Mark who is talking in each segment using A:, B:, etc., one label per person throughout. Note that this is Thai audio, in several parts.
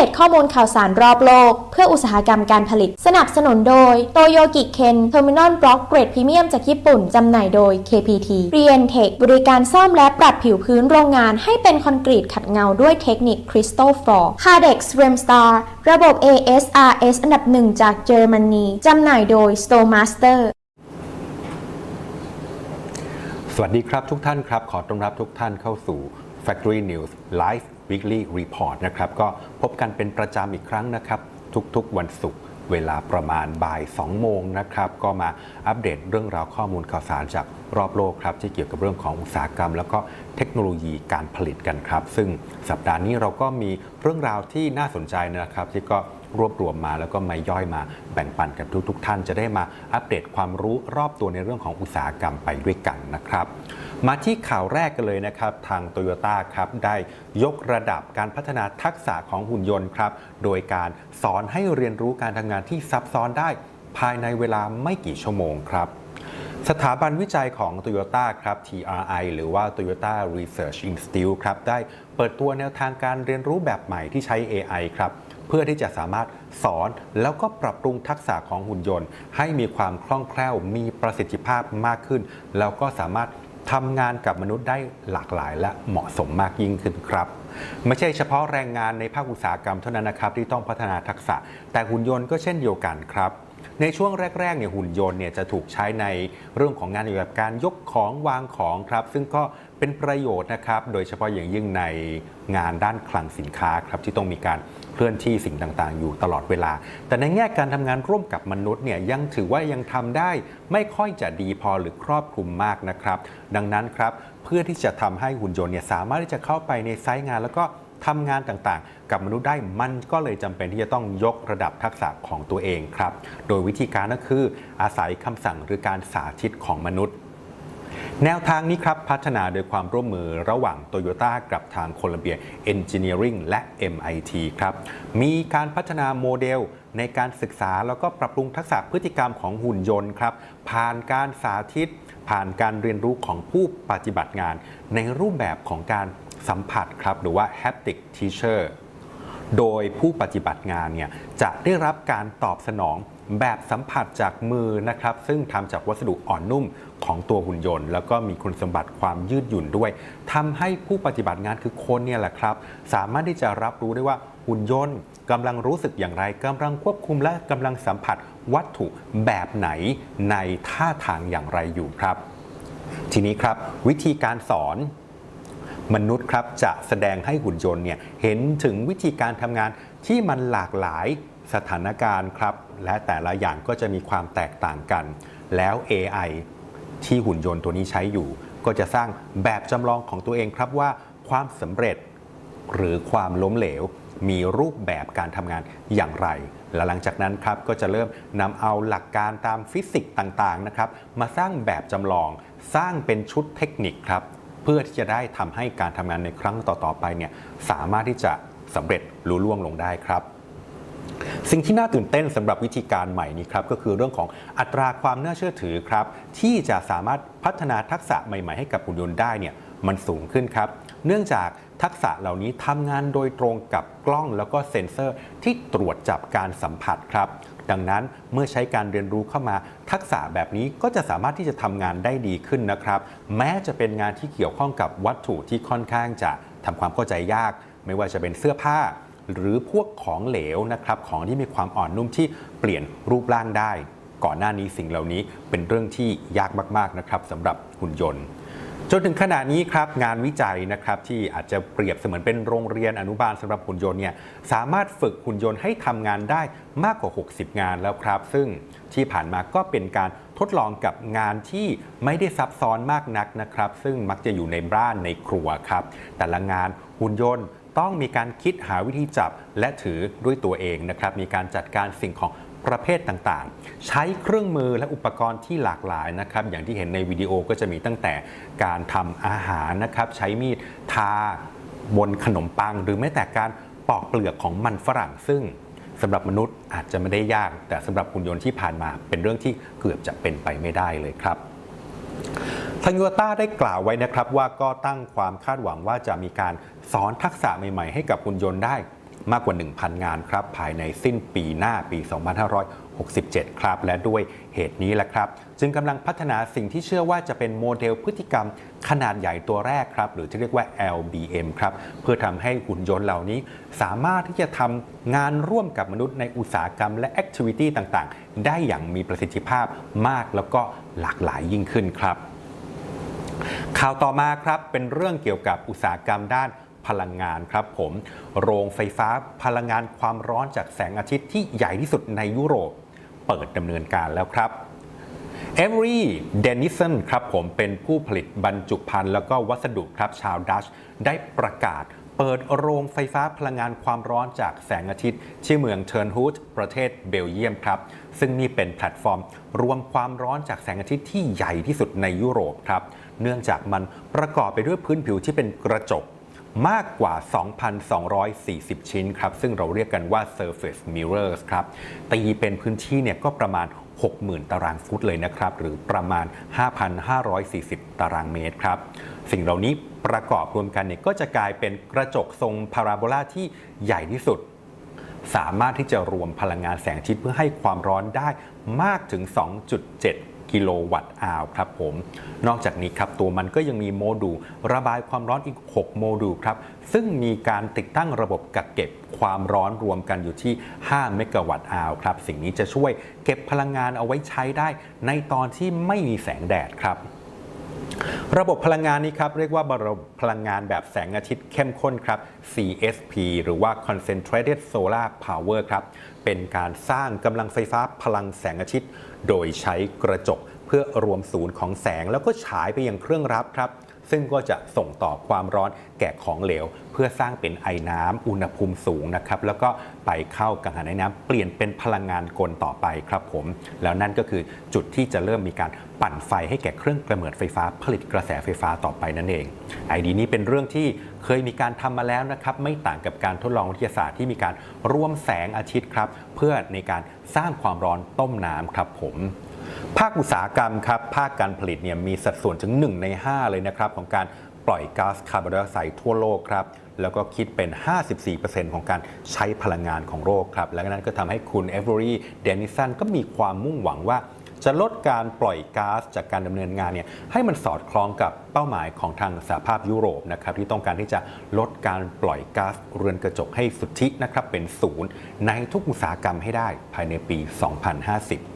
A: เดตข้อมูลข่าวสารรอบโลก เพื่ออุตสาหกรรมการผลิต สนับสนุนโดยโตโยกิเคนเทอร์มินอลบล็อกเกรดพรีเมียมจากญี่ปุ่น จำหน่ายโดย KPT r e n t e c h บริการซ่อมและปรับผิวพื้นโรงงานให้เป็นคอนกรีตขัดเงาด้วยเทคนิค Crystal Floor Cardex Remstar ระบบ ASRS อันดับหนึ่งจากเยอรมนีจำหน่ายโดย Stowmaster
B: สวัสดีครับทุกท่านครับ ขอต้อนรับทุกท่านเข้าสู่ Factory News Live Weekly Report นะครับ ก็พบกันเป็นประจำอีกครั้งนะครับ ทุกๆวันศุกร์เวลาประมาณบ่าย 2 โมงนะครับ ก็มาอัปเดตเรื่องราวข้อมูลข่าวสารจากรอบโลกครับ ที่เกี่ยวกับเรื่องของอุตสาหกรรม แล้วก็เทคโนโลยีการผลิตกันครับ ซึ่งสัปดาห์นี้เราก็มีเรื่องราวที่น่าสนใจนะครับ ที่ก็ รวบรวมมาแล้วก็มาย่อยมาแบ่งปันกับทุก ๆ ท่านจะได้มาอัปเดตความรู้รอบตัวในเรื่องของอุตสาหกรรมไปด้วยกันนะครับ มาที่ข่าวแรกกันเลยนะครับ ทางโตโยต้าครับได้ยกระดับการพัฒนาทักษะของหุ่นยนต์ครับโดยการสอนให้เรียนรู้การทำงานที่ซับซ้อนได้ ภายในเวลาไม่กี่ชั่วโมงครับสถาบันวิจัยของ Toyota ครับ TRI หรือว่า Toyota Research Institute ครับ ได้เปิดตัวแนวทางการเรียนรู้แบบใหม่ที่ใช้ AI ครับ เพื่อที่จะสามารถสอนแล้วก็ปรับปรุงทักษะของหุ่นยนต์ ให้มีความคล่องแคล่วมีประสิทธิภาพมากขึ้น แล้วก็สามารถทำงานกับมนุษย์ได้หลากหลายและเหมาะสมมากยิ่งขึ้นครับ ไม่ใช่เฉพาะแรงงานในภาคอุตสาหกรรมเท่านั้นนะครับ ที่ต้องพัฒนาทักษะ แต่หุ่นยนต์ก็เช่นเดียวกันครับในช่วงแรกๆเนี่ยหุ่นยนต์เนี่ยจะถูกใช้ในเรื่องของงานเกี่ยวกับการยกของวางของครับ ซึ่งก็ เป็นประโยชน์นะครับ โดยเฉพาะอย่างยิ่งในงานด้านคลังสินค้าครับที่ต้องมีการเคลื่อนที่สิ่งต่างๆ อยู่ตลอดเวลา แต่ในแง่การทำงานร่วมกับมนุษย์เนี่ยยังถือว่ายังทำได้ไม่ค่อยจะดีพอหรือครอบคลุมมากนะครับ ดังนั้นครับเพื่อที่จะทำให้หุ่นยนต์เนี่ยสามารถที่จะเข้าไปในไซต์งานแล้วก็ทำงานต่างๆ กับมนุษย์ได้มันก็เลยจำเป็นที่จะต้องยกระดับทักษะของตัวเองครับ โดยวิธีการก็คืออาศัยคำสั่งหรือการสาธิตของมนุษย์ แนวทางนี้ครับพัฒนาโดยความร่วมมือระหว่าง Toyota กับทาง Columbia Engineering และ MIT ครับ มีการพัฒนาโมเดลในการศึกษาแล้วก็ปรับปรุงทักษะพฤติกรรมของหุ่นยนต์ครับ ผ่านการสาธิต ผ่านการเรียนรู้ของผู้ปฏิบัติงาน ในรูปแบบของการสัมผัสครับ หรือว่า haptic teacher โดยผู้ปฏิบัติงานเนี่ยจะได้รับการตอบสนองแบบสัมผัสจากมือนะครับ ซึ่งทำจากวัสดุอ่อนนุ่ม ของตัวหุ่นยนต์ แล้วก็มีคุณสมบัติความยืดหยุ่นด้วยทำให้ผู้ปฏิบัติงานคือคนเนี่ยแหละครับ สามารถที่จะรับรู้ได้ว่าหุ่นยนต์กำลังรู้สึกอย่างไรกำลังควบคุมและกำลังสัมผัสวัตถุแบบไหนในท่าทางอย่างไรอยู่ครับ ทีนี้ครับวิธีการสอนมนุษย์ครับจะแสดงให้หุ่นยนต์เนี่ยเห็นถึงวิธีการทำงานที่มันหลากหลายสถานการณ์ครับ และแต่ละอย่างก็จะมีความแตกต่างกัน แล้ว AI ที่หุ่นยนต์ตัวนี้ใช้อยู่ ก็จะสร้างแบบจำลองของตัวเองครับว่าความสำเร็จหรือความล้มเหลว มีรูปแบบการทำงานอย่างไร และหลังจากนั้นครับก็จะเริ่มนำเอาหลักการตามฟิสิกส์ต่างๆนะครับมาสร้างแบบจำลอง สร้างเป็นชุดเทคนิคครับเพื่อที่จะได้ทำให้การทำงานในครั้งต่อๆไปเนี่ยสามารถที่จะสำเร็จลุล่วงลงได้ครับ สิ่งที่น่าตื่นเต้นสำหรับวิธีการใหม่นี้ครับก็คือเรื่องของอัตราความน่าเชื่อถือครับ ที่จะสามารถพัฒนาทักษะใหม่ๆให้กับหุ่นยนต์ได้เนี่ยมันสูงขึ้นครับ เนื่องจากทักษะเหล่านี้ทำงานโดยตรงกับกล้องแล้วก็เซ็นเซอร์ที่ตรวจจับการสัมผัสครับ ดังนั้นเมื่อใช้การเรียนรู้เข้ามา ทักษะแบบนี้ก็จะสามารถที่จะทำงานได้ดีขึ้นนะครับ แม้จะเป็นงานที่เกี่ยวข้องกับวัตถุที่ค่อนข้างจะทำความเข้าใจยาก ไม่ว่าจะเป็นเสื้อผ้า หรือพวกของเหลวนะครับของที่มีความอ่อนนุ่มที่เปลี่ยนรูปร่างได้ ก่อนหน้านี้สิ่งเหล่านี้เป็นเรื่องที่ยากมากๆนะครับสำหรับหุ่นยนต์จนถึงขณะนี้ครับงานวิจัยนะครับที่อาจจะเปรียบเสมือนเป็นโรงเรียนอนุบาลสำหรับหุ่นยนต์เนี่ยสามารถฝึกหุ่นยนต์ให้ทำงานได้มากกว่า 60 งานแล้วครับ ซึ่งที่ผ่านมาก็เป็นการทดลองกับงานที่ไม่ได้ซับซ้อนมากนักนะครับ ซึ่งมักจะอยู่ในบ้านในครัวครับ แต่ละงานหุ่นยนต์ ต้องมีการคิดหาวิธีจับและถือด้วยตัวเองนะครับ มีการจัดการสิ่งของประเภทต่างๆ ใช้เครื่องมือและอุปกรณ์ที่หลากหลายนะครับ อย่างที่เห็นในวิดีโอก็จะมีตั้งแต่การทำอาหารนะครับ ใช้มีดทาบนขนมปัง หรือแม้แต่การปอกเปลือกของมันฝรั่งซึ่งสำหรับมนุษย์อาจจะไม่ได้ยาก แต่สำหรับหุ่นยนต์ที่ผ่านมาเป็นเรื่องที่เกือบจะเป็นไปไม่ได้เลยครับ ทางยูต้าได้กล่าวไว้นะครับว่าก็ตั้งความคาดหวังว่าจะมีการสอนทักษะใหม่ๆ ให้กับหุ่นยนต์ได้มากกว่า 1,000 งานครับ ภายในสิ้นปีหน้าปี 2567 ครับ และด้วยเหตุนี้แหละครับ จึงกำลังพัฒนาสิ่งที่เชื่อว่าจะเป็นโมเดลพฤติกรรมขนาดใหญ่ตัวแรกครับ หรือที่เรียกว่า LBM ครับ เพื่อทำให้หุ่นยนต์เหล่านี้ สามารถที่จะทำงานร่วมกับมนุษย์ในอุตสาหกรรมและแอคทิวิตี้ต่างๆ ได้อย่างมีประสิทธิภาพมากแล้วก็หลากหลายยิ่งขึ้นครับ ข่าวต่อมาครับเป็นเรื่องเกี่ยวกับอุตสาหกรรมด้านพลังงานครับผม โรงไฟฟ้าพลังงานความร้อนจากแสงอาทิตย์ที่ใหญ่ที่สุดในยุโรป เปิดดำเนินการแล้วครับเอเวอรี่เดนิสันครับผมเป็นผู้ผลิตบรรจุภัณฑ์แล้วก็วัสดุครับชาวดัชได้ประกาศเปิดโรงไฟฟ้าพลังงานความร้อนจากแสงอาทิตย์ ที่เมืองเทิร์นฮูดประเทศเบลเยียมครับ ซึ่งนี่เป็นแพลตฟอร์ม รวมความร้อนจากแสงอาทิตย์ที่ใหญ่ที่สุดในยุโรปครับ เนื่องจากมันประกอบไปด้วยพื้นผิวที่เป็นกระจกมากกว่า 2,240 ชิ้นครับ ซึ่งเราเรียกกันว่า surface mirrors ครับ ตีเป็นพื้นที่เนี่ยก็ประมาณ 60,000 ตารางฟุตเลยนะครับ หรือประมาณ 5,540 ตารางเมตรครับ สิ่งเหล่านี้ประกอบรวมกันเนี่ยก็จะกลายเป็นกระจกทรงพาราโบลาที่ใหญ่ที่สุด สามารถที่จะรวมพลังงานแสงอาทิตย์เพื่อให้ความร้อนได้มากถึง 2.7 กิโลวัตต์อาวครับผม นอกจากนี้ครับตัวมันก็ยังมีโมดูลระบายความร้อนอีก 6 โมดูลครับ ซึ่งมีการติดตั้งระบบกักเก็บความร้อนรวมกันอยู่ที่ 5 เมกะวัตต์อาวครับ สิ่งนี้จะช่วยเก็บพลังงานเอาไว้ใช้ได้ ในตอนที่ไม่มีแสงแดดครับระบบพลังงานนี้ครับเรียกว่าระบบพลังงานแบบแสงอาทิตย์เข้มข้นครับ CSP หรือว่า Concentrated Solar Power ครับ เป็นการสร้างกำลังไฟฟ้าพลังแสงอาทิตย์ โดยใช้กระจกเพื่อรวมศูนย์ของแสงแล้วก็ฉายไปยังเครื่องรับครับ ซึ่งก็จะส่งต่อความร้อนแก่ของเหลว เพื่อสร้างเป็นไอน้ำอุณหภูมิสูงนะครับแล้วก็ไปเข้ากังหันไอน้ำเปลี่ยนเป็นพลังงานกลต่อไปครับผม แล้วนั่นก็คือจุดที่จะเริ่มมีการปั่นไฟให้แก่เครื่องกระเมิดไฟฟ้าผลิตกระแสไฟฟ้าต่อไปนั่นเองไอเดียนี้เป็นเรื่องที่เคยมีการทำมาแล้วนะครับไม่ต่างกับการทดลองวิทยาศาสตร์ที่มีการร่วมแสงอาทิตย์ครับเพื่อในการสร้างความร้อนต้มน้ำครับผม ภาคอุตสาหกรรมครับภาคการผลิตเนี่ยมีสัดส่วนถึง 1 ใน 5 เลยนะครับของการปล่อยก๊าซคาร์บอนไดออกไซด์ทั่วโลกครับแล้วก็คิดเป็น 54%ของการใช้พลังงานของโลกครับ และนั้นก็ทำให้คุณเอเวอรี่เดนิสันก็มีความมุ่งหวังว่า จะลดการปล่อยก๊าซจากการดำเนินงานเนี่ยให้มันสอดคล้องกับเป้าหมายของทางสหภาพยุโรปนะครับที่ต้องการที่จะลดการปล่อยก๊าซเรือนกระจกให้สุทธินะครับเป็นศูนย์ในทุกอุตสาหกรรมให้ได้ภายในปี 2050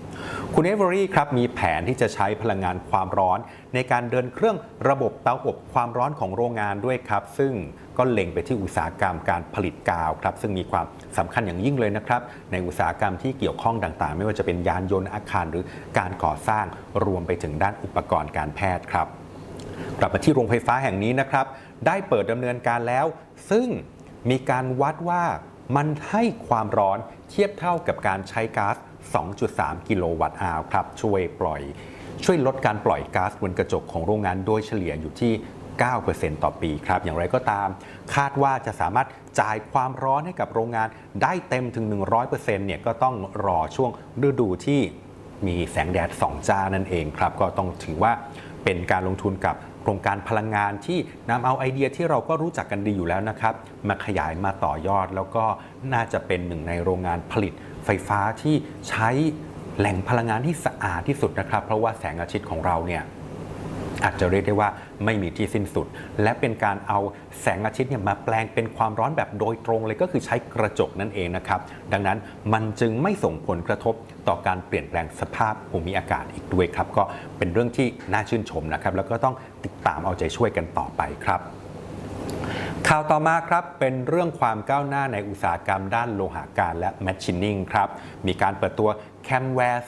B: คุณเอเวอรี่ครับมีแผนที่จะใช้พลังงานความร้อน ในการเดินเครื่องระบบเตาอบความร้อนของโรงงานด้วยครับ ซึ่งก็เล็งไปที่อุตสาหกรรมการผลิตกาวครับ ซึ่งมีความสำคัญอย่างยิ่งเลยนะครับ ในอุตสาหกรรมที่เกี่ยวข้องต่างๆ ไม่ว่าจะเป็นยานยนต์อาคารหรือการก่อสร้างรวมไปถึงด้านอุปกรณ์การแพทย์ครับ กลับมาที่โรงไฟฟ้าแห่งนี้นะครับ ได้เปิดดำเนินการแล้ว ซึ่งมีการวัดว่ามันให้ความร้อนเทียบเท่ากับการใช้ก๊าซ 2.3 กิโลวัตต์อาวครับช่วยปล่อย ช่วยลดการปล่อยก๊าซบนกระจกของโรงงานโดยเฉลี่ยอยู่ที่ 9%ต่อปีครับ อย่างไรก็ตาม คาดว่าจะสามารถจ่ายความร้อนให้กับโรงงานได้เต็มถึง 100%เนี่ยก็ต้องรอช่วงฤดูที่มีแสงแดดสองจ้านั่นเองครับ ก็ต้องถือว่าเป็นการลงทุนกับโครงการพลังงานที่นำเอาไอเดียที่เราก็รู้จักกันดีอยู่แล้วนะครับ มาขยายมาต่อยอดแล้วก็น่าจะเป็นหนึ่งในโรงงานผลิต ไฟฟ้าที่ใช้แหล่งพลังงานที่สะอาดที่สุดนะครับ เพราะว่าแสงอาทิตย์ของเราเนี่ยอาจจะเรียกได้ว่าไม่มีที่สิ้นสุด และเป็นการเอาแสงอาทิตย์เนี่ยมาแปลงเป็นความร้อนแบบโดยตรงเลยก็คือใช้กระจกนั่นเองนะครับ ดังนั้นมันจึงไม่ส่งผลกระทบต่อการเปลี่ยนแปลงสภาพภูมิอากาศอีกด้วยครับ ก็เป็นเรื่องที่น่าชื่นชมนะครับ แล้วก็ต้องติดตามเอาใจช่วยกันต่อไปครับ ข่าวต่อมาครับเป็นเรื่องความก้าวหน้าในอุตสาหกรรมด้านโลหะการและแมชชีนิ่งครับมีการเปิดตัว Camware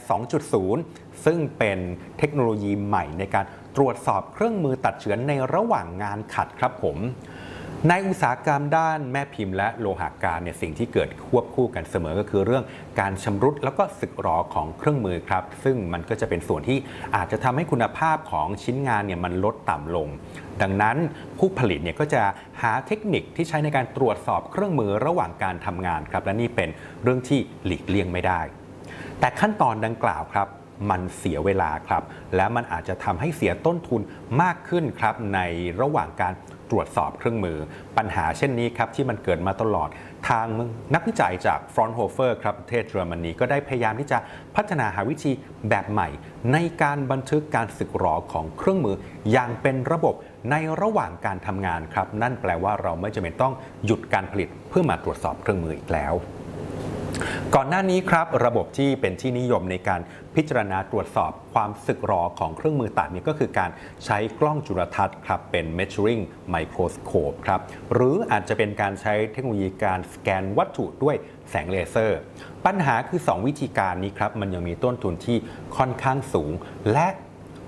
B: 2.0 ซึ่งเป็นเทคโนโลยีใหม่ในการตรวจสอบเครื่องมือตัดเฉือนในระหว่างงานขัดครับผมในอุตสาหกรรมด้านแม่พิมพ์และโลหะการเนี่ยสิ่งที่เกิดควบคู่กันเสมอก็คือเรื่องการชำรุดแล้วก็สึกหรอของเครื่องมือครับ ซึ่งมันก็จะเป็นส่วนที่อาจจะทำให้คุณภาพของชิ้นงานเนี่ยมันลดต่ำลง ดังนั้นผู้ผลิตเนี่ยก็จะหาเทคนิคที่ใช้ในการตรวจสอบเครื่องมือระหว่างการทำงานครับและนี่เป็นเรื่องที่หลีกเลี่ยงไม่ได้ แต่ขั้นตอนดังกล่าวครับมันเสียเวลาครับ และมันอาจจะทำให้เสียต้นทุนมากขึ้นครับในระหว่างการตรวจสอบเครื่องมือ ปัญหาเช่นนี้ครับที่มันเกิดมาตลอดทางนักวิจัยจากฟรอนโฮเฟอร์ครับประเทศเยอรมนีก็ได้พยายามที่จะพัฒนาหาวิธีแบบใหม่ ในการบันทึกการสึกหรอของเครื่องมือ อย่างเป็นระบบ ในระหว่างการทำงานครับ นั่นแปลว่าเราไม่จำเป็นต้องหยุดการผลิตเพื่อมาตรวจสอบเครื่องมืออีกแล้วก่อนหน้านี้ครับระบบที่เป็นที่นิยมในการพิจารณาตรวจสอบความสึกหรอของเครื่องมือตัดเนี่ยก็คือการใช้กล้องจุลทรรศน์ครับเป็น measuring microscope ครับหรืออาจจะเป็นการใช้เทคโนโลยีการสแกนวัตถุด้วยแสงเลเซอร์ ปัญหาคือ 2 วิธีการนี้ครับมันยังมีต้นทุนที่ค่อนข้างสูง และ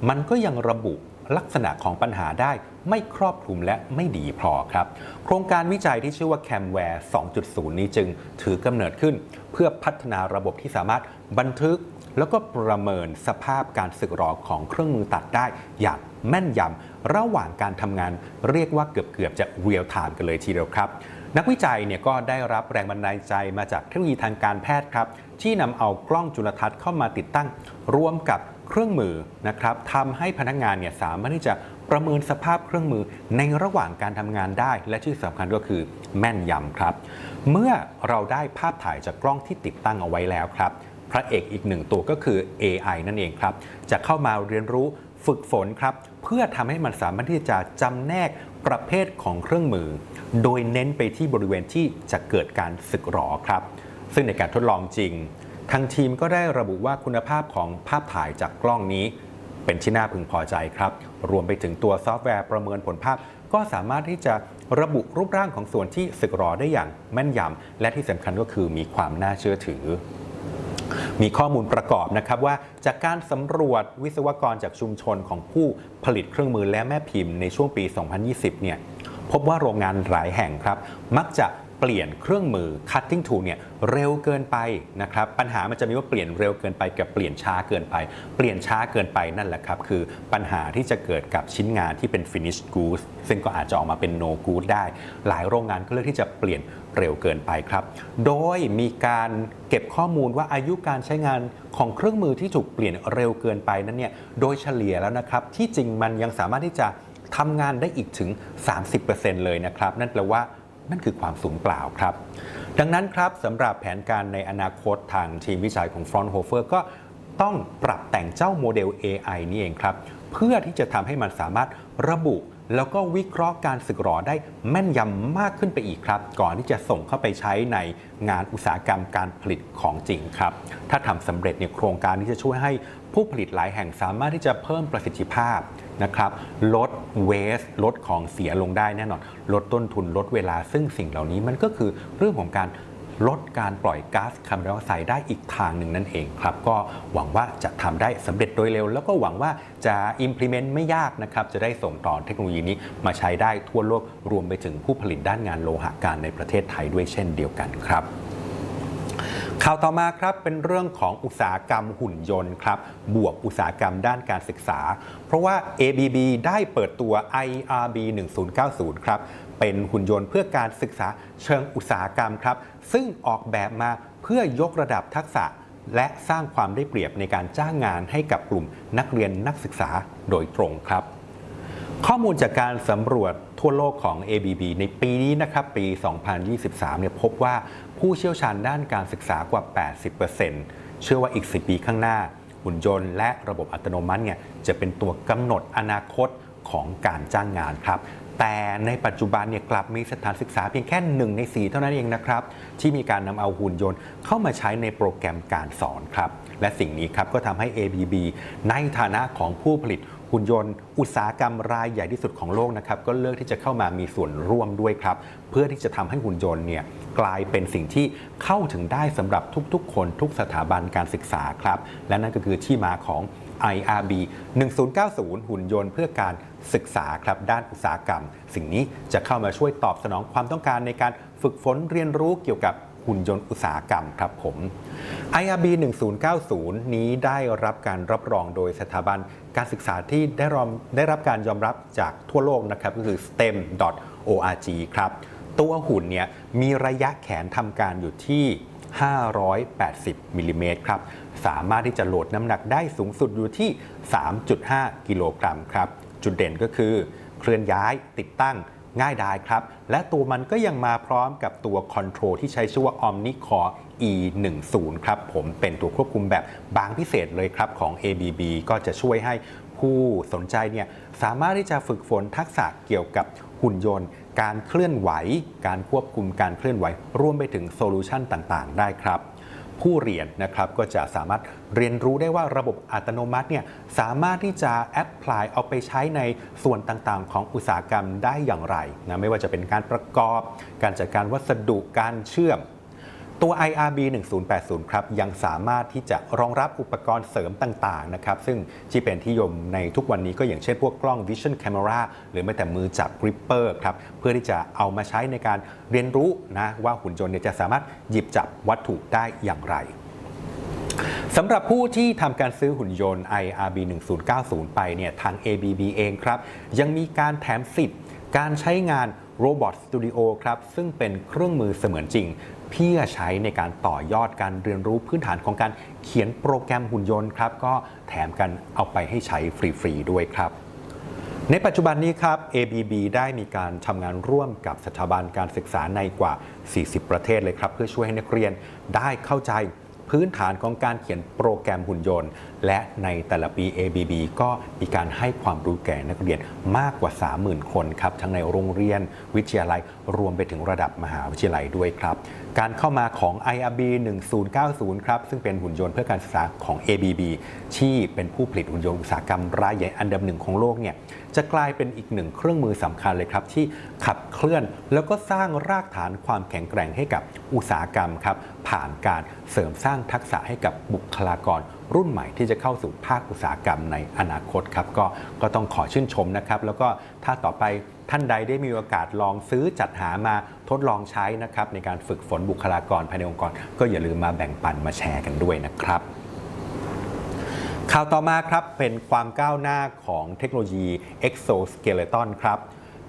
B: มันก็ยังระบุ ลักษณะของปัญหาได้ไม่ครอบคลุมและไม่ดีพอครับ โครงการวิจัยที่ชื่อว่า Camware 2.0 นี้จึงถือกำเนิดขึ้น เพื่อพัฒนาระบบที่สามารถบันทึกแล้วก็ประเมินสภาพการสึกหรอของเครื่องมือตัดได้อย่างแม่นยำระหว่างการทำงานเรียกว่าเกือบๆจะเรียลไทม์กันเลยทีเดียวครับ นักวิจัยเนี่ยก็ได้รับแรงบันดาลใจมาจากเทคโนโลยีทางการแพทย์ครับ ที่นำเอากล้องจุลทรรศน์เข้ามาติดตั้ง ร่วมกับ เครื่องมือนะครับทำให้พนักงานเนี่ยสามารถที่จะประเมินสภาพเครื่องมือในระหว่างการทำงานได้ และที่สำคัญก็คือแม่นยำครับ เมื่อเราได้ภาพถ่ายจากกล้องที่ติดตั้งเอาไว้แล้วครับ พระเอกอีกหนึ่งตัวก็คือ AI นั่นเองครับ จะเข้ามาเรียนรู้ฝึกฝนครับ เพื่อทำให้มันสามารถที่จะจำแนกประเภทของเครื่องมือ โดยเน้นไปที่บริเวณที่จะเกิดการสึกหรอครับ ซึ่งในการทดลองจริง ทางทีมก็ได้ระบุว่าคุณภาพของภาพถ่ายจากกล้องนี้ เป็นที่น่าพึงพอใจครับ รวมไปถึงตัวซอฟต์แวร์ประเมินผลภาพ ก็สามารถที่จะระบุรูปร่างของส่วนที่สึกหรอได้อย่างแม่นยำและที่สำคัญก็คือมีความน่าเชื่อถือมีข้อมูลประกอบนะครับว่าจากการสำรวจวิศวกรจากชุมชนของผู้ผลิตเครื่องมือและแม่พิมพ์ในช่วงปี 2020 เนี่ยพบว่าโรงงานหลายแห่งครับ มักจะ เปลี่ยนเครื่องมือ cutting tool เนี่ยเร็วเกินไปนะครับปัญหามันจะมีว่าเปลี่ยนเร็วเกินไปกับเปลี่ยนช้าเกินไป เปลี่ยนช้าเกินไปนั่นแหละครับ คือปัญหาที่จะเกิดกับชิ้นงานที่เป็น finish goods ซึ่งก็อาจจะออกมาเป็น no good ได้ หลายโรงงานก็เลือกที่จะเปลี่ยนเร็วเกินไปครับ โดยมีการเก็บข้อมูลว่าอายุการใช้งานของเครื่องมือที่ถูกเปลี่ยนเร็วเกินไปนั้นเนี่ยโดยเฉลี่ยแล้วนะครับที่จริงมันยังสามารถที่จะทำงานได้อีกถึง 30%เลยนะครับ นั่นแปลว่า นั่นคือความสูญเปล่าครับ ดังนั้นครับสำหรับแผนการในอนาคตทางทีมวิจัยของ Fraunhofer ก็ต้องปรับแต่งเจ้าโมเดล AI นี่เองครับ เพื่อที่จะทำให้มันสามารถระบุ แล้วก็วิเคราะห์การสึกหรอได้แม่นยำมากขึ้นไปอีกครับ ก่อนที่จะส่งเข้าไปใช้ในงานอุตสาหกรรมการผลิตของจริงครับ ถ้าทำสำเร็จเนี่ยโครงการนี้จะช่วยให้ผู้ผลิตหลายแห่งสามารถที่จะเพิ่มประสิทธิภาพนะครับลดเวสลดของเสียลงได้แน่นอน ลดต้นทุนลดเวลาซึ่งสิ่งเหล่านี้มันก็คือเรื่องของการ ลดการปล่อยก๊าซคาร์บอนไดออกไซด์ได้อีกทางหนึ่งนั่นเองครับ ก็หวังว่าจะทำได้สำเร็จโดยเร็ว แล้วก็หวังว่าจะ implement ไม่ยากนะครับ จะได้ส่งต่อเทคโนโลยีนี้มาใช้ได้ทั่วโลกรวมไปถึงผู้ผลิตด้านงานโลหะการในประเทศไทยด้วยเช่นเดียวกันครับข่าวต่อมาครับเป็นเรื่องของอุตสาหกรรมหุ่นยนต์ครับบวกอุตสาหกรรมด้านการศึกษา เพราะว่า ABB ได้เปิดตัว IRB 1090ครับ เป็นหุ่นยนต์เพื่อการศึกษาเชิงอุตสาหกรรมครับ ซึ่งออกแบบมาเพื่อยกระดับทักษะ และสร้างความได้เปรียบในการจ้างงานให้กับกลุ่มนักเรียนนักศึกษาโดยตรงครับ ข้อมูลจากการสำรวจทั่วโลกของ ABB ในปีนี้นะครับ ปี 2023 เนี่ยพบว่าผู้เชี่ยวชาญด้านการศึกษากว่า 80%เชื่อว่าอีก 10 ปีข้างหน้า หุ่นยนต์และระบบอัตโนมัติเนี่ยจะเป็นตัวกำหนดอนาคตของการจ้างงานครับ แต่ในปัจจุบันเนี่ยกลับมีสถานศึกษาเพียงแค่หนึ่งใน4เท่านั้นเองนะครับ ที่มีการนำเอาหุ่นยนต์เข้ามาใช้ในโปรแกรมการสอนครับ และสิ่งนี้ครับก็ทำให้ ABB ในฐานะของผู้ผลิตหุ่นยนต์ อุตสาหกรรมรายใหญ่ที่สุดของโลกนะครับก็เลือกที่จะเข้ามามีส่วนร่วมด้วยครับ เพื่อที่จะทำให้หุ่นยนต์เนี่ยกลายเป็นสิ่งที่เข้าถึงได้สำหรับทุกๆ คนทุกสถาบันการศึกษาครับ และนั่นก็คือที่มาของ IRB 1090 หุ่นยนต์เพื่อการศึกษาครับด้านอุตสาหกรรม สิ่งนี้จะเข้ามาช่วยตอบสนองความต้องการในการฝึกฝนเรียนรู้เกี่ยวกับหุ่นยนต์อุตสาหกรรมครับผม IRB 1090 นี้ได้รับการรับรองโดยสถาบันการศึกษาที่ได้รอมได้รับการยอมรับจากทั่วโลกนะครับก็คือ stem.org ครับตัวหุ่นเนี่ยมีระยะแขนทำการอยู่ที่ 580 มิลลิเมตรครับ สามารถที่จะโหลดน้ำหนักได้สูงสุดอยู่ที่ 3.5 กิโลกรัมครับ จุดเด่นก็คือ เคลื่อนย้ายติดตั้งง่ายดายครับ และตัวมันก็ยังมาพร้อมกับตัวคอนโทรลที่ใช้ชื่อว่า OmniCore E10 ครับผมเป็นตัวควบคุมแบบบางพิเศษเลยครับของ ABB ก็จะช่วยให้ผู้สนใจเนี่ยสามารถที่จะฝึกฝนทักษะเกี่ยวกับหุ่นยนต์ การเคลื่อนไหว การควบคุมการเคลื่อนไหว รวมไปถึงโซลูชันต่าง ๆ ได้ครับ ผู้เรียนนะครับก็จะสามารถเรียนรู้ได้ว่าระบบอัตโนมัติเนี่ยสามารถที่จะแอพพลายเอาไปใช้ในส่วนต่างๆ ของอุตสาหกรรมได้อย่างไรนะไม่ว่าจะเป็นการประกอบ การจัดการวัสดุการเชื่อม ตัว IRB 1080ครับยังสามารถที่จะรองรับอุปกรณ์เสริมต่างๆนะครับซึ่งที่เป็นที่ยมในทุกวันนี้ก็อย่างเช่นพวกกล้อง Vision Camera หรือแม้แต่มือจับ Gripper ครับเพื่อที่จะเอามาใช้ในการเรียนรู้นะว่าหุ่นยนต์จะสามารถหยิบจับวัตถุได้อย่างไรสำหรับผู้ที่ทำการซื้อหุ่นยนต์ IRB 1090ไปเนี่ยทาง ABB เองครับยังมีการแถมสิทธิ์การใช้งาน Robot Studio ครับซึ่งเป็นเครื่องมือเสมือนจริง เพื่อใช้ในการต่อยอดการเรียนรู้พื้นฐานของการเขียนโปรแกรมหุ่นยนต์ครับก็แถมกันเอาไปให้ใช้ฟรีๆด้วยครับในปัจจุบันนี้ครับ ABB ได้มีการทำงานร่วมกับสถาบันการศึกษาในกว่า 40 ประเทศเลยครับ เพื่อช่วยให้นักเรียนได้เข้าใจ พื้นฐานของการเขียนโปรแกรมหุ่นยนต์ และในแต่ละปี ABB ก็มีการให้ความรู้แก่นักเรียนมากกว่า 30,000 คนครับทั้งในโรงเรียนวิทยาลัยรวมไปถึงระดับมหาวิทยาลัยด้วยครับ การเข้ามาของ IRB 1090 ครับ ซึ่งเป็นหุ่นยนต์เพื่อการศึกษาของ ABB ที่เป็นผู้ผลิตหุ่นยนต์อุตสาหกรรมรายใหญ่อันดับหนึ่งของโลกเนี่ย จะกลายเป็นอีกหนึ่งเครื่องมือสำคัญเลยครับ ที่ขับเคลื่อนแล้วก็สร้างรากฐานความแข็งแกร่งให้กับอุตสาหกรรมครับ ผ่านการเสริมสร้างทักษะให้กับบุคลากรรุ่นใหม่ที่จะเข้าสู่ภาคอุตสาหกรรมในอนาคตครับ ก็ก็ต้องขอชื่นชมนะครับ แล้วก็ถ้าต่อไปท่านใดได้มีโอกาสลองซื้อจัดหามาทดลองใช้นะครับในการฝึกฝนบุคลากรภายในองค์กร ก็อย่าลืมมาแบ่งปันมาแชร์กันด้วยนะครับ ข่าวต่อมาครับเป็นความก้าวหน้าของเทคโนโลยี exoskeleton ครับ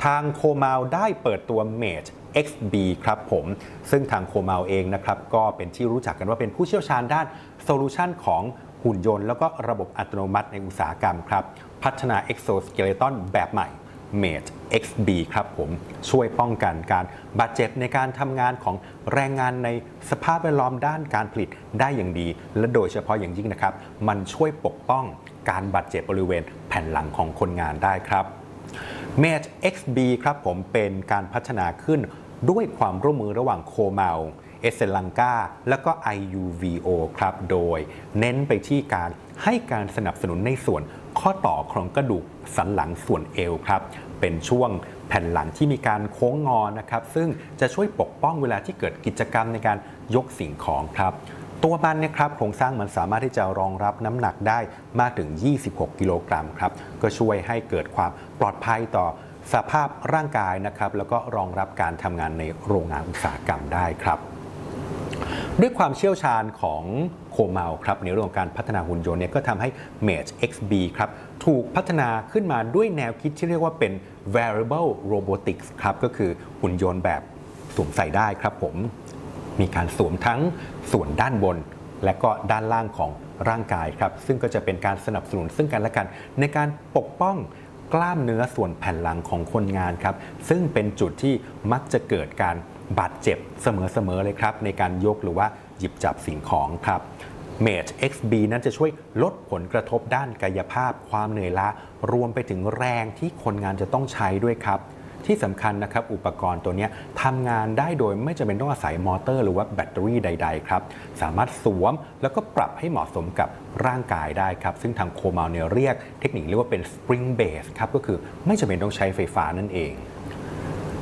B: ทางโคมาลได้เปิดตัว Mage XB ครับผม ซึ่งทางโคมาลเองนะครับ ก็เป็นที่รู้จักกันว่าเป็นผู้เชี่ยวชาญด้านโซลูชันของหุ่นยนต์ แล้วก็ระบบอัตโนมัติในอุตสาหกรรมครับ พัฒนา exoskeleton แบบใหม่ Mate XB ครับผมช่วยป้องกันการบาดเจ็บในการทำงานของแรงงานในสภาพแวดล้อมด้านการผลิตได้อย่างดี และโดยเฉพาะอย่างยิ่งนะครับ มันช่วยปกป้องการบาดเจ็บบริเวณแผ่นหลังของคนงานได้ครับ Mate XB ครับผมเป็นการพัฒนาขึ้นด้วยความร่วมมือระหว่างโคเมาลเอเซลังกาและก็ IUVO ครับ โดยเน้นไปที่การให้การสนับสนุนในส่วน ข้อต่อของกระดูกสันหลังส่วนเอวครับ เป็นช่วงแผ่นหลังที่มีการโค้งงอนะครับ ซึ่งจะช่วยปกป้องเวลาที่เกิดกิจกรรมในการยกสิ่งของครับ ตัวมันเนะครับโครงสร้างมันสามารถที่จะรองรับน้ำหนักได้มากถึง 26 กิโลกรัมครับ ก็ช่วยให้เกิดความปลอดภัยต่อสภาพร่างกายนะครับ แล้วก็รองรับการทำงานในโรงงานอุตสาหกรรมได้ครับ ด้วยความเชี่ยวชาญของโคมาลครับในเรื่องของการพัฒนาหุ่นยนต์เนี่ยก็ทำให้ Mage XB ครับถูกพัฒนาขึ้นมาด้วยแนวคิดที่เรียกว่าเป็น variable robotics ครับก็คือหุ่นยนต์แบบสวมใส่ได้ครับผมมีการสวมทั้งส่วนด้านบน และก็ด้านล่างของร่างกายครับ ซึ่งก็จะเป็นการสนับสนุนซึ่งกันและกัน ในการปกป้องกล้ามเนื้อส่วนแผ่นหลังของคนงานครับ ซึ่งเป็นจุดที่มักจะเกิดการ บาดเจ็บเสมอๆเลยครับ ในการยกหรือว่าหยิบจับสิ่งของครับ Mage XB นั้นจะช่วยลดผลกระทบด้านกายภาพ ความเหนื่อยล้ารวมไปถึงแรงที่คนงานจะต้องใช้ด้วยครับ ที่สำคัญนะครับ อุปกรณ์ตัวนี้ทำงานได้โดยไม่จำเป็นต้องอาศัยมอเตอร์หรือว่าแบตเตอรี่ใด ๆ ครับ สามารถสวมแล้วก็ปรับให้เหมาะสมกับร่างกายได้ครับ ซึ่งทางโคมาลเนี่ยเรียกเทคนิคเรียกว่าเป็น spring base ครับก็คือไม่จำเป็นต้องใช้ไฟฟ้านั่นเอง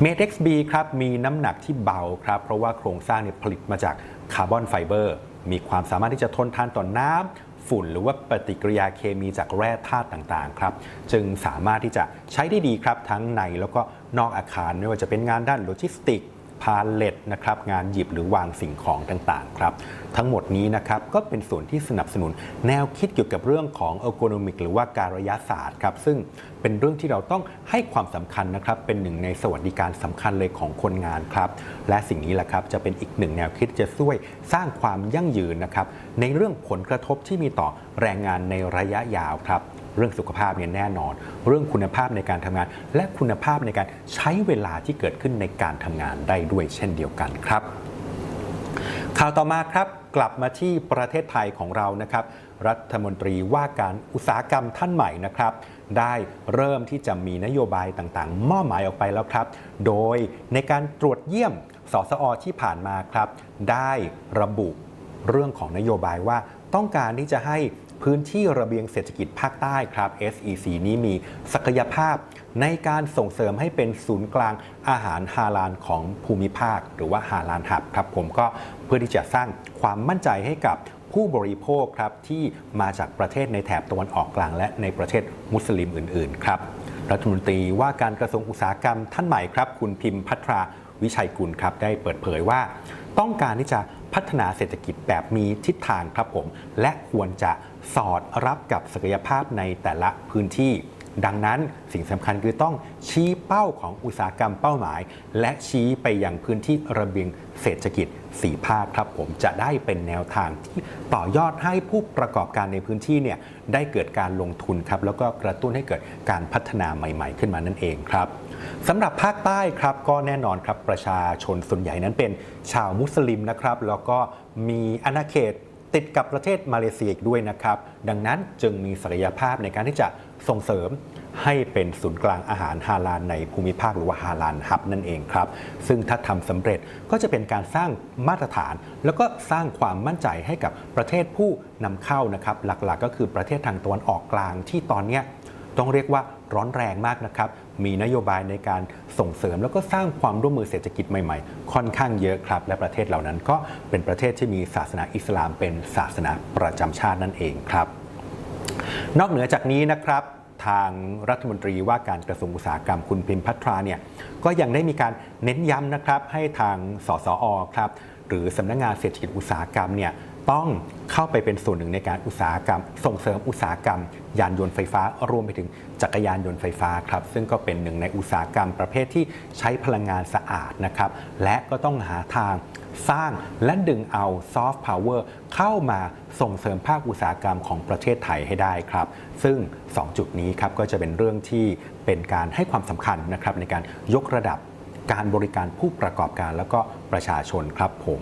B: เมท XB ครับมีน้ำหนักที่เบาครับเพราะว่าโครงสร้างเนี่ยผลิตมาจากคาร์บอนไฟเบอร์มีความสามารถที่จะทนทานต่อน้ำฝุ่น หรือว่าปฏิกิริยาเคมีจากแร่ธาตุต่างๆครับจึงสามารถที่จะใช้ได้ดีครับทั้งในแล้วก็นอกอาคารไม่ว่าจะเป็นงานด้านโลจิสติก พาเลตนะครับงานหยิบหรือวางสิ่งของต่างๆครับทั้งหมดนี้นะครับก็เป็นส่วนที่สนับสนุนแนวคิดเกี่ยวกับเรื่องของ ergonomic หรือว่าการระยะศาสตร์ครับซึ่งเป็นเรื่องที่เราต้องให้ความสำคัญนะครับเป็นหนึ่งในสวัสดิการสำคัญเลยของคนงานครับและสิ่งนี้แหละครับจะเป็นอีกหนึ่งแนวคิดจะช่วยสร้างความยั่งยืนนะครับในเรื่องผลกระทบที่มีต่อแรงงานในระยะยาวครับ เรื่องสุขภาพเนี่ยแน่นอน เรื่องคุณภาพในการทำงาน และคุณภาพในการใช้เวลาที่เกิดขึ้นในการทำงานได้ด้วยเช่นเดียวกันครับ ข่าวต่อมาครับกลับมาที่ประเทศไทยของเรานะครับ รัฐมนตรีว่าการอุตสาหกรรมท่านใหม่นะครับ ได้เริ่มที่จะมีนโยบายต่างๆมอบหมายออกไปแล้วครับ โดยในการตรวจเยี่ยมสสอที่ผ่านมาครับ ได้ระบุเรื่องของนโยบายว่าต้องการที่จะให้ พื้นที่ระเบียงเศรษฐกิจภาคใต้ครับ SEC นี้มีศักยภาพในการส่งเสริมให้เป็นศูนย์กลางอาหารฮาลาลของภูมิภาค หรือว่าฮาลาลหับครับผมก็เพื่อที่จะสร้างความมั่นใจให้กับผู้บริโภคครับที่มาจากประเทศในแถบตะวันออกกลาง และในประเทศมุสลิมอื่น ๆ ครับรัฐมนตรีว่าการกระทรวงอุตสาหกรรมท่านใหม่ครับ คุณพิมพ์พัทราวิชัยกุลครับ ได้เปิดเผยว่า ต้องการที่จะพัฒนาเศรษฐกิจแบบมีทิศทางครับผม และควรจะ สอดรับกับศักยภาพในแต่ละพื้นที่ ดังนั้นสิ่งสำคัญคือต้องชี้เป้าของอุตสาหกรรมเป้าหมาย และชี้ไปยังพื้นที่ระเบียงเศรษฐกิจสีภาคครับผมจะได้เป็นแนวทางที่ต่อยอดให้ผู้ประกอบการในพื้นที่เนี่ยได้เกิดการลงทุนครับแล้วก็กระตุ้นให้เกิดการพัฒนาใหม่ ๆ ขึ้นมานั่นเองครับสำหรับภาคใต้ครับก็แน่นอนครับประชาชนส่วนใหญ่นั้นเป็นชาวมุสลิมนะครับ แล้วก็มีอาณาเขต ติดกับประเทศมาเลเซียอีกด้วยนะครับ ดังนั้นจึงมีศักยภาพในการที่จะส่งเสริมให้เป็นศูนย์กลางอาหารฮาลาลในภูมิภาคหรือว่าฮาลาลฮับนั่นเองครับ ซึ่งถ้าทำสำเร็จก็จะเป็นการสร้างมาตรฐาน แล้วก็สร้างความมั่นใจให้กับประเทศผู้นำเข้านะครับ หลักๆ ก็คือประเทศทางตะวันออกกลางที่ตอนนี้ต้องเรียกว่าร้อนแรงมากนะครับ มีนโยบายในการส่งเสริม แล้วก็สร้างความร่วมมือเศรษฐกิจใหม่ๆ ค่อนข้างเยอะครับ และประเทศเหล่านั้นก็เป็นประเทศที่มีศาสนาอิสลามเป็นศาสนาประจำชาตินั่นเองครับ นอกเหนือจากนี้นะครับทางรัฐมนตรีว่าการกระทรวงอุตสาหกรรมคุณพิมพ์พัทราเนี่ยก็ยังได้มีการเน้นย้ำนะครับให้ทางสสอครับหรือสำนักงานเศรษฐกิจอุตสาหกรรมเนี่ย ต้องเข้าไปเป็นส่วนหนึ่งในการอุตสาหกรรม ส่งเสริมอุตสาหกรรม ยานยนต์ไฟฟ้ารวมไปถึงจักรยานยนต์ไฟฟ้าครับซึ่งก็เป็นหนึ่งในอุตสาหกรรมประเภทที่ใช้พลังงานสะอาดนะครับและก็ต้องหาทางสร้างและดึงเอาซอฟต์พาวเวอร์เข้ามาส่งเสริมภาคอุตสาหกรรมของประเทศไทยให้ได้ครับ ซึ่ง 2 จุดนี้ครับก็จะเป็นเรื่องที่เป็นการให้ความสำคัญนะครับในการยกระดับ การบริการผู้ประกอบการแล้วก็ประชาชนครับผม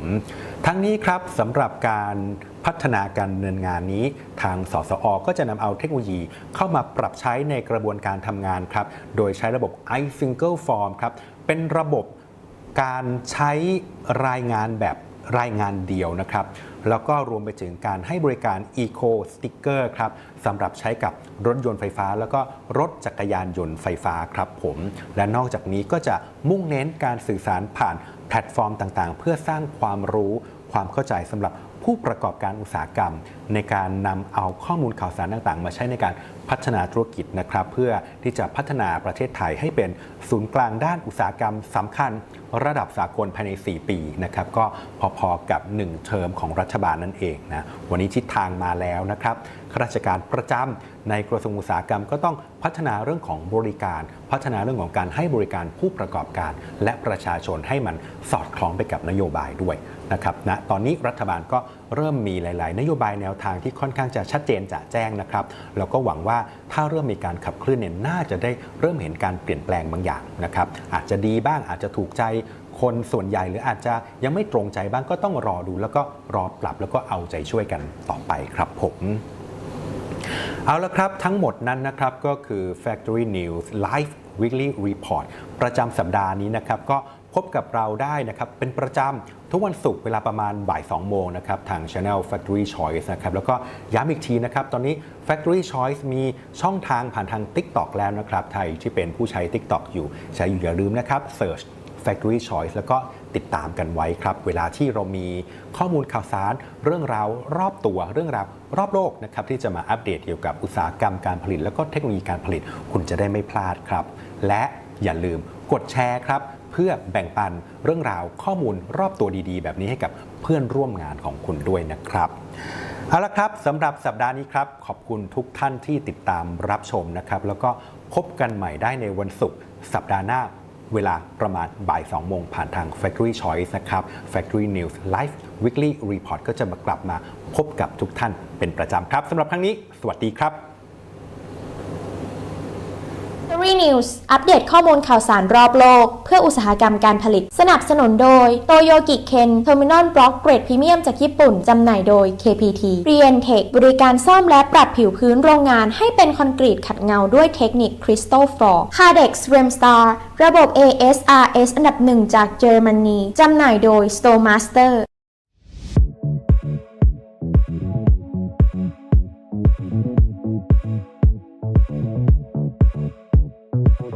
B: ทั้งนี้ครับสำหรับการพัฒนาการดำเนินงานนี้ ทางสสอ ก็จะนำเอาเทคโนโลยีเข้ามาปรับใช้ในกระบวนการทำงานครับ โดยใช้ระบบ iSingle Form ครับ เป็นระบบการใช้รายงานแบบรายงานเดียวนะครับ แล้วก็รวมไปถึงการให้บริการ Eco Sticker ครับสำหรับใช้กับรถยนต์ไฟฟ้า แล้วก็รถจักรยานยนต์ไฟฟ้าครับผม และนอกจากนี้ก็จะมุ่งเน้นการสื่อสารผ่านแพลตฟอร์มต่างๆ เพื่อสร้างความรู้ความเข้าใจสำหรับผู้ประกอบการอุตสาหกรรมในการนำเอาข้อมูลข่าวสารต่างๆ มาใช้ในการพัฒนาธุรกิจนะครับเพื่อที่จะพัฒนาประเทศไทยให้เป็นศูนย์กลางด้านอุตสาหกรรมสำคัญ ระดับสากลภายใน 4 ปีนะครับก็พอๆกับ 1 เทอมของรัฐบาลนั่นเองนะวันนี้ทิศทางมาแล้วนะครับข้าราชการประจำในกระทรวงอุตสาหกรรมก็ต้องพัฒนาเรื่องของบริการ พัฒนาเรื่องของการให้บริการผู้ประกอบการ และประชาชนให้มันสอดคล้องไปกับนโยบายด้วยนะครับณตอนนี้รัฐบาลก็ เริ่มมีหลาย ๆ นโยบายแนวทางที่ค่อนข้างจะชัดเจนจะแจ้งนะครับแล้วก็หวังว่าถ้าเริ่มมีการขับเคลื่อนเนี่ยน่าจะได้เริ่มเห็นการเปลี่ยนแปลงบางอย่างนะครับอาจจะดีบ้างอาจจะถูกใจคนส่วนใหญ่หรืออาจจะยังไม่ตรงใจบ้างก็ต้องรอดู แล้วก็รอปรับแล้วก็เอาใจช่วยกันต่อไปครับผมเอาละครับ ทั้งหมดนั้นนะครับก็คือ Factory News Live Weekly Report ประจำสัปดาห์นี้นะครับ ก็พบกับเราได้นะครับ เป็นประจำ ทุกวันศุกร์เวลาประมาณบ่าย2โมงนะครับทาง Channel Factory Choice นะครับแล้วก็ย้ำอีกทีนะครับตอนนี้ Factory Choice มีช่องทางผ่านทาง TikTok แล้วนะครับไทยที่เป็นผู้ใช้ TikTok อยู่ใช้อยู่อย่าลืมนะครับ Search Factory Choice แล้วก็ติดตามกันไว้ครับ เวลาที่เรามีข้อมูลข่าวสาร เรื่องราวรอบตัวเรื่องราวรอบโลกนะครับที่จะมาอัปเดตเกี่ยวกับอุตสาหกรรมการผลิต แล้วก็เทคโนโลยีการผลิตคุณจะได้ไม่พลาดครับ และอย่าลืมกดแชร์ครับ เพื่อแบ่งปันเรื่องราวข้อมูลรอบตัวดีๆ แบบนี้ให้กับเพื่อนร่วมงานของคุณด้วยนะครับเอาละครับสำหรับสัปดาห์นี้ครับขอบคุณทุกท่านที่ติดตามรับชมนะครับ แล้วก็พบกันใหม่ได้ในวันศุกร์สัปดาห์หน้าเวลาประมาณบ่าย 2 โมงผ่านทาง Factory Choice นะครับ Factory News Live Weekly Report ก็จะมากลับมาพบกับทุกท่านเป็นประจำครับสำหรับครั้งนี้ สวัสดีครับ
A: Factory News อัปเดตข้อมูลข่าวสารรอบโลก เพื่ออุตสาหกรรมการผลิต สนับสนุนโดย Toyogi Ken Terminal Block เกรดพรีเมียมจากญี่ปุ่น จำหน่ายโดย KPT r e n t e c h บริการซ่อมและปรับผิวพื้นโรงงานให้เป็นคอนกรีตขัดเงาด้วยเทคนิค Crystal Floor Cardex Remstar ระบบ ASRS อันดับหนึ่งจากเยอรมนีจำหน่ายโดย Stowmaster